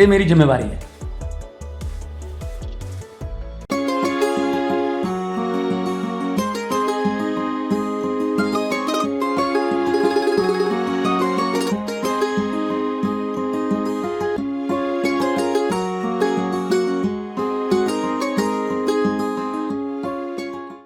ਇਹ ਮੇਰੀ ਜ਼ਿੰਮੇਵਾਰੀ ਹੈ।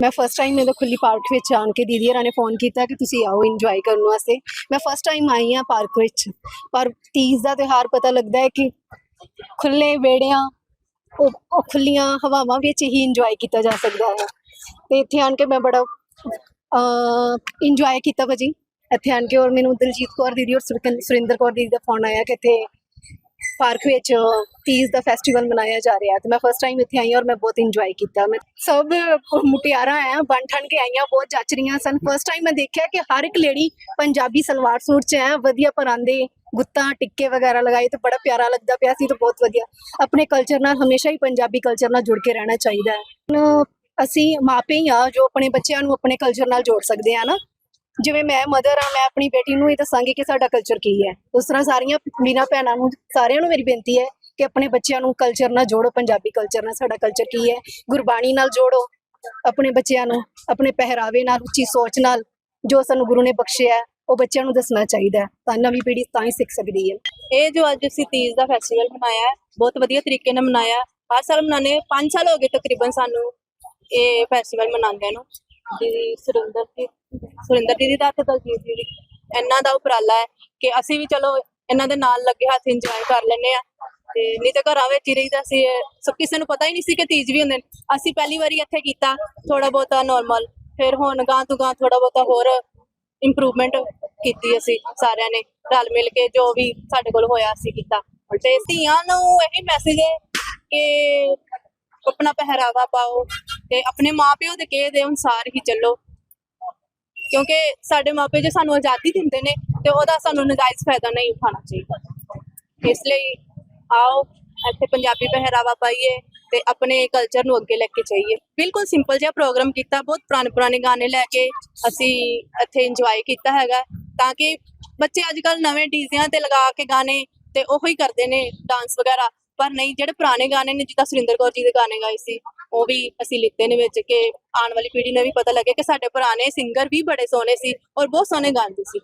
ਮੈਂ ਫਸਟ ਟਾਈਮ ਮੇਰੇ ਖੁੱਲੀ ਪਾਰਕ ਵਿੱਚ ਆਣ ਕੇ ਦੀਦੀ ਹਰਾਂ ਨੇ ਫੋਨ ਕੀਤਾ ਕਿ ਤੁਸੀਂ ਆਓ ਇੰਜੋਏ ਕਰਨ ਵਾਸਤੇ। ਮੈਂ ਫਸਟ ਟਾਈਮ ਆਈ ਹਾਂ ਪਾਰਕ ਵਿੱਚ। ਪਰ ਤੀਜ ਦਾ ਤਿਉਹਾਰ ਪਤਾ ਲੱਗਦਾ ਹੈ ਕਿ ਖੁੱਲੇ ਵੇੜਿਆਂ ਉਹ ਖੁੱਲੀਆਂ ਹਵਾਵਾਂ ਵਿੱਚ ਹੀ ਇੰਜੋਏ ਕੀਤਾ ਜਾ ਸਕਦਾ ਹੈ। ਤੇ ਇੱਥੇ ਆਣ ਕੇ ਮੈਂ ਬੜਾ ਇੰਜੋਏ ਕੀਤਾ ਭਾਜੀ। ਇੱਥੇ ਆਣ ਕੇ ਔਰ ਮੈਨੂੰ ਦਿਲਜੀਤ ਕੌਰ ਦੀਦੀ ਔਰ ਸੁਰਿੰਦਰ ਕੌਰ ਦੀਦੀ ਦਾ ਫੋਨ ਆਇਆ ਕਿ ਇੱਥੇ ਪਾਰਕ ਵਿੱਚ ਤੀਜ ਦਾ ਫੈਸਟੀਵਲ ਮਨਾਇਆ ਜਾ ਰਿਹਾ ਤੇ ਮੈਂ ਫਸਟ ਟਾਈਮ ਇੱਥੇ ਆਈ ਔਰ ਮੈਂ ਬਹੁਤ ਇੰਜੋਏ ਕੀਤਾ। ਮੈਂ ਸਭ ਮੁਟਿਆਰਾਂ ਆ ਬਣ ਠਣ ਕੇ ਆਈਆਂ, ਬਹੁਤ ਜੱਚ ਰਹੀਆਂ ਸਨ। ਫਸਟ ਟਾਈਮ ਮੈਂ ਦੇਖਿਆ ਕਿ ਹਰ ਇੱਕ ਲੇਡੀ ਪੰਜਾਬੀ ਸਲਵਾਰ ਸੂਟ ਚ ਹੈ, ਵਧੀਆ ਪਰਾਂਦੇ, ਗੁੱਤਾ, ਟਿੱਕੇ ਵਗੈਰਾ ਲਗਾਏ ਤੇ ਬੜਾ ਪਿਆਰਾ ਲੱਗਦਾ ਪਿਆ ਸੀ ਤੇ ਬਹੁਤ ਵਧੀਆ। ਆਪਣੇ ਕਲਚਰ ਨਾਲ ਹਮੇਸ਼ਾ ਹੀ ਪੰਜਾਬੀ ਕਲਚਰ ਨਾਲ ਜੁੜ ਕੇ ਰਹਿਣਾ ਚਾਹੀਦਾ ਹੈ। ਹੁਣ ਅਸੀਂ ਮਾਪੇ ਹੀ ਆ ਜੋ ਆਪਣੇ ਬੱਚਿਆਂ ਨੂੰ ਆਪਣੇ ਕਲਚਰ ਨਾਲ ਜੋੜ ਸਕਦੇ ਆ ਨਾ? ਜਿਵੇਂ ਮੈਂ ਮਦਰ ਆ ਮੈਂ ਆਪਣੀ ਬੇਟੀ ਨੂੰ ਇਹ ਦੱਸਾਂਗੀ ਕਿ ਸਾਡਾ ਕਲਚਰ ਕੀ ਹੈ। ਉਸ ਤਰ੍ਹਾਂ ਸਾਰੀਆਂ ਮੀਨਾ ਭੈਣਾਂ ਨੂੰ ਸਾਰਿਆਂ ਨੂੰ ਮੇਰੀ ਬੇਨਤੀ ਹੈ ਕਿ ਆਪਣੇ ਬੱਚਿਆਂ ਨੂੰ ਕਲਚਰ ਨਾਲ ਜੋੜੋ, ਪੰਜਾਬੀ ਕਲਚਰ ਨਾਲ ਸਾਡਾ ਕਲਚਰ ਕੀ ਹੈ। ਗੁਰਬਾਣੀ ਨਾਲ ਜੋੜੋ ਆਪਣੇ ਬੱਚਿਆਂ ਨੂੰ, ਆਪਣੇ ਪਹਿਰਾਵੇ ਨਾਲ, ਉੱਚੀ ਸੋਚ ਨਾਲ, ਜੋ ਸਾਨੂੰ ਗੁਰੂ ਨੇ ਬਖਸ਼ਿਆ ਉਹ ਬੱਚਿਆਂ ਨੂੰ ਦੱਸਣਾ ਚਾਹੀਦਾ ਤਾਂ ਨਵੀਂ ਪੀੜ੍ਹੀ ਤਾਂ ਹੀ ਸਿੱਖ ਸਕਦੀ ਹੈ। ਇਹ ਜੋ ਅੱਜ ਅਸੀਂ ਤੀਜ ਦਾ ਫੈਸਟੀਵਲ ਮਨਾਇਆ ਬਹੁਤ ਵਧੀਆ ਤਰੀਕੇ ਨਾਲ ਮਨਾਇਆ ਹਰ ਸਾਲ ਮਨਾਉਂਦੇ 5 ਸਾਲ ਹੋ ਗਏ ਤਕਰੀਬਨ ਸਾਨੂੰ ਇਹ ਫੈਸਟੀਵਲ ਮਨਾਉਂਦੇ ਨੂੰ। ਦੀਦੀ ਸੁਰਿੰਦਰ ਜੀ ਸੁਰਿੰਦਰ ਦੀਦੀ ਦਾ ਤੇ ਦਲਜੀਤ ਦੀਦੀ। ਇਹਨਾਂ ਦਾ ਉਪਰਾਲਾ ਹੈ ਕਿ ਅਸੀਂ ਵੀ ਚਲੋ ਇਹਨਾਂ ਦੇ ਨਾਲ ਲੱਗੇ ਹੱਥ ਇੰਜੋਏ ਕਰ ਲੈਂਦੇ ਆ ਤੇ ਨਹੀਂ ਤੇ ਘਰਾਂ ਵਿੱਚ ਹੀ ਰਹੀਦਾ ਸੀ ਸਭ ਕਿਸੇ ਨੂੰ ਪਤਾ ਹੀ ਨਹੀਂ ਸੀ ਕਿ ਤੀਜ ਵੀ ਹੁੰਦੇ ਨੇ। ਅਸੀਂ ਪਹਿਲੀ ਵਾਰੀ ਇੱਥੇ ਕੀਤਾ ਥੋੜਾ ਬਹੁਤਾ ਨਾਰਮਲ ਫਿਰ ਹੁਣ ਗਾਂ ਤੋਂ ਗਾਂ ਥੋੜਾ ਬਹੁਤਾ ਹੋਰ ਇੰਪਰੂਵਮੈਂਟ ਕੀਤੀ ਅਸੀਂ ਸਾਰਿਆਂ ਨੇ, ਰਲ ਮਿਲ ਕੇ ਜੋ ਵੀ ਸਾਡੇ ਕੋਲ ਹੋਇਆ ਅਸੀਂ ਕੀਤਾ। ਤੇ ਧੀਆਂ ਨੂੰ ਇਹ ਮੈਸੇਜ ਹੈ ਕਿ ਆਪਣਾ ਪਹਿਰਾਵਾ ਪਾਓ ਤੇ ਆਪਣੇ ਮਾਪਿਓ ਦੇ ਕਹੇ ਦੇ ਅਨੁਸਾਰ ਹੀ ਚੱਲੋ। ਕਿਉਂਕਿ ਸਾਡੇ ਮਾਪੇ ਜੋ ਸਾਨੂੰ ਆਜ਼ਾਦੀ ਦਿੰਦੇ ਨੇ, ਤੇ ਉਹਦਾ ਸਾਨੂੰ ਨਜਾਇਜ਼ ਫਾਇਦਾ ਨਹੀਂ ਉਠਾਉਣਾ ਚਾਹੀਦਾ। ਇਸ ਲਈ ਆਓ, ਇੱਥੇ ਪੰਜਾਬੀ ਪਹਿਰਾਵਾ ਪਾਈਏ ਤੇ ਆਪਣੇ ਕਲਚਰ ਨੂੰ ਅੱਗੇ ਲੈ ਕੇ ਜਾਈਏ। ਬਿਲਕੁਲ ਸਿੰਪਲ ਜਿਹਾ ਪ੍ਰੋਗਰਾਮ ਕੀਤਾ, ਬਹੁਤ ਪੁਰਾਣੇ ਪੁਰਾਣੇ ਗਾਣੇ ਲੈ ਕੇ ਅਸੀਂ ਇੱਥੇ ਇੰਜੋਏ ਕੀਤਾ ਹੈਗਾ, ਤਾਂ ਕਿ ਬੱਚੇ ਅੱਜ ਕੱਲ ਨਵੇਂ ਡੀਜ਼ਿਆਂ ਤੇ ਲਗਾ ਕੇ ਗਾਣੇ ਤੇ ਉਹੋ ਕਰਦੇ ਨੇ ਡਾਂਸ ਵਗੈਰਾ। ਪਰ ਨਹੀਂ ਜਿਹੜੇ ਪੁਰਾਣੇ ਗਾਣੇ ਨੇ ਜਿੱਦਾਂ ਸੁਰਿੰਦਰ ਕੌਰ ਜੀ ਦੇ ਗਾਣੇ ਗਾਏ ਸੀ ਉਹ ਵੀ ਅਸੀਂ ਲਿੱਤੇ ਨੇ ਵਿੱਚ ਕਿ ਆਉਣ ਵਾਲੀ ਪੀੜ੍ਹੀ ਨੂੰ ਵੀ ਪਤਾ ਲੱਗੇ ਕਿ ਸਾਡੇ ਪੁਰਾਣੇ ਸਿੰਗਰ ਵੀ ਬੜੇ ਸੋਹਣੇ ਸੀ ਔਰ ਬਹੁਤ ਸੋਹਣੇ ਗਾਉਂਦੇ ਸੀ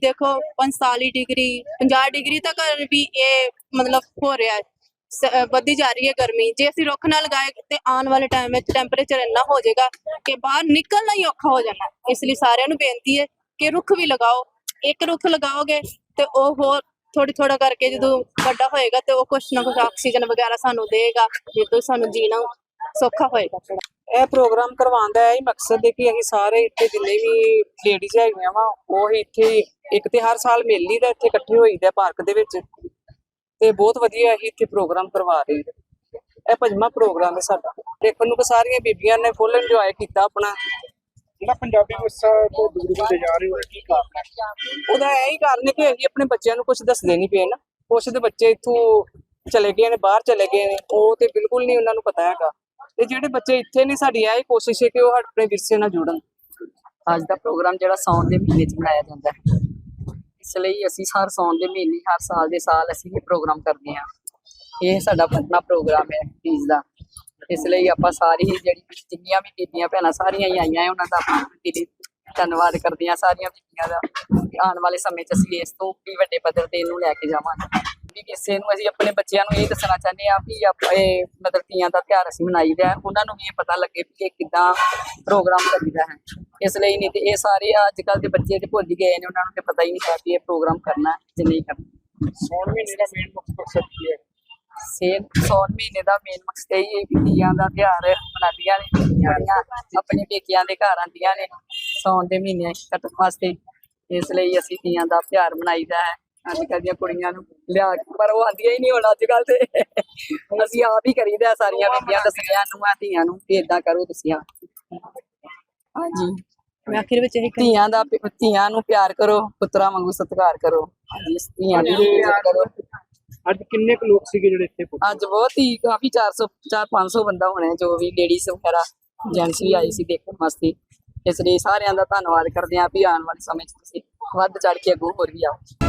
ਦੇਖੋ 45 ਡਿਗਰੀ 50 ਡਿਗਰੀ ਤੱਕ ਵੀ ਇਹ ਮਤਲਬ ਹੋ ਰਿਹਾ ਹੈ। ਵੱਧਦੀ ਜਾ ਰਹੀ ਹੈ ਗਰਮੀ। ਜੇ ਅਸੀਂ ਰੁੱਖ ਨਾ ਲਗਾਏ ਤੇ ਆਉਣ ਵਾਲੇ ਟਾਈਮ ਵਿੱਚ ਟੈਂਪਰੇਚਰ ਇੰਨਾ ਹੋ ਜਾਏਗਾ ਕਿ ਬਾਹਰ ਨਿਕਲਣਾ ਹੀ ਔਖਾ ਹੋ ਜਾਣਾ। ਇਸ ਲਈ ਸਾਰਿਆਂ ਨੂੰ ਬੇਨਤੀ ਹੈ ਕਿ ਰੁੱਖ ਵੀ ਲਗਾਓ। ਇੱਕ ਰੁੱਖ ਲਗਾਓਗੇ ਤੇ ਉਹ ਹੋਰ ਥੋੜੀ ਥੋੜਾ ਕਰਕੇ ਜਦੋਂ ਵੱਡਾ ਹੋਏਗਾ ਤੇ ਉਹ ਕੁਛ ਨਾ ਕੁਛ ਆਕਸੀਜਨ ਵਗੈਰਾ ਸਾਨੂੰ ਦੇਗਾ ਜਿੱਦੋਂ ਸਾਨੂੰ ਜੀਣਾ ਸੌਖਾ ਹੋਏਗਾ ਥੋੜਾ ਇਹ ਪ੍ਰੋਗਰਾਮ ਕਰਵਾਉਣ ਦਾ ਇਹ ਮਕਸਦ ਹੈ ਕਿ ਅਸੀਂ ਸਾਰੇ ਇੱਥੇ ਜਿੰਨੇ ਵੀ ਲੇਡੀਜ਼ ਹੈਗੀਆਂ ਵਾ, ਉਹ ਇੱਥੇ ਇੱਕ ਤੇ ਹਰ ਸਾਲ ਮੇਲੀ ਦਾ ਇੱਥੇ ਇਕੱਠੇ ਹੋਈਦਾ ਪਾਰਕ ਦੇ ਵਿੱਚ। ਤੇ ਬਹੁਤ ਵਧੀਆ ਅਸੀਂ ਇੱਥੇ ਪ੍ਰੋਗਰਾਮ ਕਰਵਾ ਰਹੇ ਇਹ ਪੰਜਵਾਂ ਪ੍ਰੋਗਰਾਮ ਹੈ ਸਾਡਾ। ਦੇਖਣ ਨੂੰ ਸਾਰੀਆਂ ਬੀਬੀਆਂ ਨੇ ਫੁੱਲ ਇੰਜੋਏ ਕੀਤਾ ਆਪਣਾ। ਜਿਹੜਾ ਪੰਜਾਬੀ ਵਿਰਸਾ ਤੋਂ ਦੂਰ ਹੁੰਦੇ ਜਾ ਰਹੇ ਹੋ ਇਹ ਕੀ ਕਾਰਨ ਹੈ? ਉਹਦਾ ਇਹ ਹੀ ਕਾਰਨ ਹੈ ਕਿ ਅਸੀਂ ਆਪਣੇ ਬੱਚਿਆਂ ਨੂੰ ਕੁਝ ਦੱਸਦੇ ਨਹੀਂ ਪਏ ਨਾ। ਕੁਛ ਦੇ ਬੱਚੇ ਇੱਥੋਂ ਚਲੇ ਗਏ ਨੇ ਬਾਹਰ ਚਲੇ ਗਏ ਨੇ ਉਹ ਤੇ ਬਿਲਕੁਲ ਨਹੀਂ ਉਹਨਾਂ ਨੂੰ ਪਤਾ ਹੈਗਾ। ਤੇ ਜਿਹੜੇ ਬੱਚੇ ਇੱਥੇ ਨੇ ਸਾਡੀ ਇਹ ਕੋਸ਼ਿਸ਼ ਹੈ ਕਿ ਉਹ ਆਪਣੇ ਵਿਰਸੇ ਨਾਲ ਜੁੜਨ। ਅੱਜ ਦਾ ਪ੍ਰੋਗਰਾਮ ਜਿਹੜਾ ਸਾਉਣ ਦੇ ਮਹੀਨੇ 'ਚ ਮਨਾਇਆ ਜਾਂਦਾ ਹੈ। ਇਸ ਲਈ ਅਸੀਂ ਹਰ ਸਾਉਣ ਦੇ ਮਹੀਨੇ ਹਰ ਸਾਲ ਦੇ ਸਾਲ ਅਸੀਂ ਇਹ ਪ੍ਰੋਗਰਾਮ ਕਰਦੇ ਹਾਂ। ਇਹ ਸਾਡਾ ਪਟਨਾ ਪ੍ਰੋਗਰਾਮ ਹੈ ਤੀਜ ਦਾ। ਇਸ ਲਈ ਆਪਾਂ ਸਾਰੀ ਜਿਹੜੀ ਜਿੰਨੀਆਂ ਵੀ ਬੀਬੀਆਂ ਭੈਣਾਂ ਸਾਰੀਆਂ ਹੀ ਆਈਆਂ ਉਹਨਾਂ ਦਾ ਆਪਾਂ ਦਿਲੀ ਧੰਨਵਾਦ ਕਰਦੇ ਹਾਂ ਸਾਰੀਆਂ ਬੀਬੀਆਂ ਦਾ, ਕਿ ਆਉਣ ਵਾਲੇ ਸਮੇਂ 'ਚ ਅਸੀਂ ਇਸ ਤੋਂ ਵੀ ਵੱਡੇ ਪੱਧਰ ਤੇ ਇਹਨੂੰ ਲੈ ਕੇ ਜਾਵਾਂਗੇ। ਵੀ ਕਿਸੇ ਨੂੰ ਅਸੀਂ ਆਪਣੇ ਬੱਚਿਆਂ ਨੂੰ ਇਹ ਦੱਸਣਾ ਚਾਹੁੰਦੇ ਹਾਂ ਵੀ ਆਪਾਂ ਮਤਲਬ ਤੀਆਂ ਦਾ ਤਿਉਹਾਰ ਅਸੀਂ ਮਨਾਈਦਾ ਹੈ, ਉਹਨਾਂ ਨੂੰ ਵੀ ਇਹ ਪਤਾ ਲੱਗੇ ਵੀ ਇਹ ਕਿੱਦਾਂ ਪ੍ਰੋਗਰਾਮ ਕਰੀਦਾ ਹੈ। ਇਸ ਲਈ ਨਹੀਂ ਤੇ ਇਹ ਸਾਰੇ ਅੱਜ ਕੱਲ ਦੇ ਬੱਚੇ ਤੇ ਭੁੱਲ ਹੀ ਗਏ ਨੇ, ਉਹਨਾਂ ਨੂੰ ਤੇ ਪਤਾ ਹੀ ਨਹੀਂ ਹੈ ਕਿ ਇਹ ਪ੍ਰੋਗਰਾਮ ਕਰਨਾ ਜਾਂ ਨਹੀਂ ਕਰਨਾ। ਸੌਣ ਮਹੀਨੇ ਦਾ ਮੇਨ ਮਕਸਦ ਕੀ ਹੈ? ਸੇਨ ਸੌਣ ਮਹੀਨੇ ਦਾ ਮੇਨ ਮਕਸਦ ਇਹ ਹੈ ਕਿ ਤੀਆਂ ਦਾ ਤਿਉਹਾਰ ਮਨਾਉਂਦੀਆਂ ਨੇ ਕੁੜੀਆਂ ਆਪਣੇ ਪੇਕਿਆਂ ਦੇ ਘਰ ਆਉਂਦੀਆਂ ਨੇ ਸੌਣ ਦੇ ਮਹੀਨੇ ਕੱਟਣ ਵਾਸਤੇ। ਇਸ ਲਈ ਅਸੀਂ ਤੀਆਂ ਦਾ ਤਿਉਹਾਰ ਮਨਾਈਦਾ ਹੈ। ਅੱਜ ਕੱਲ੍ਹ ਦੀਆਂ ਕੁੜੀਆਂ ਨੂੰ ਲਿਆ ਕੇ ਪਰ ਉਹ ਆਉਂਦੀਆਂ ਹੀ ਨਹੀਂ ਹੁਣ ਅੱਜ ਕੱਲ੍ਹ ਤੇ। ਅਸੀਂ ਆਪ ਹੀ ਕਰੀਦਾ ਹੈ ਸਾਰੀਆਂ ਬੀਬੀਆਂ ਦੱਸਣੀਆਂ ਨੂੰ ਧੀਆਂ ਨੂੰ ਕਿ ਏਦਾਂ ਕਰੋ ਤੁਸੀਂ ਆ ਹਾਂਜੀ। ਮੈਂ ਆਖਿਰ ਵਿੱਚ ਇਹ ਧੀਆਂ ਦਾ ਪ- ਧੀਆਂ ਨੂੰ ਪਿਆਰ ਕਰੋ ਪੁੱਤਰਾਂ ਵਾਂਗੂ ਸਤਿਕਾਰ ਕਰੋ। ਹਾਂਜੀ ਧੀਆਂ ਦੀ ਇੱਜ਼ਤ ਕਰੋ। ਅੱਜ ਕਿੰਨੇ ਕੁ ਲੋਕ ਸੀਗੇ ਜਿਹੜੇ ਇੱਥੇ ਪਹੁੰਚੇ? ਅੱਜ ਬਹੁਤ ਹੀ ਕਾਫੀ 400 4 500 ਬੰਦਾ ਹੋਣਾ ਜੋ ਵੀ ਲੇਡੀਜ਼ ਵਗੈਰਾ ਜੈਂਟਸ ਵੀ ਆਏ ਸੀ ਦੇਖਣ ਵਾਸਤੇ ਇਸ ਲਈ ਸਾਰਿਆਂ ਦਾ ਧੰਨਵਾਦ ਕਰਦੇ ਹਾਂ ਵੀ ਆਉਣ ਵਾਲੇ ਸਮੇਂ 'ਚ ਤੁਸੀਂ ਵੱਧ ਚੜ ਕੇ ਅੱਗੋਂ ਹੋਰ ਵੀ ਆਓ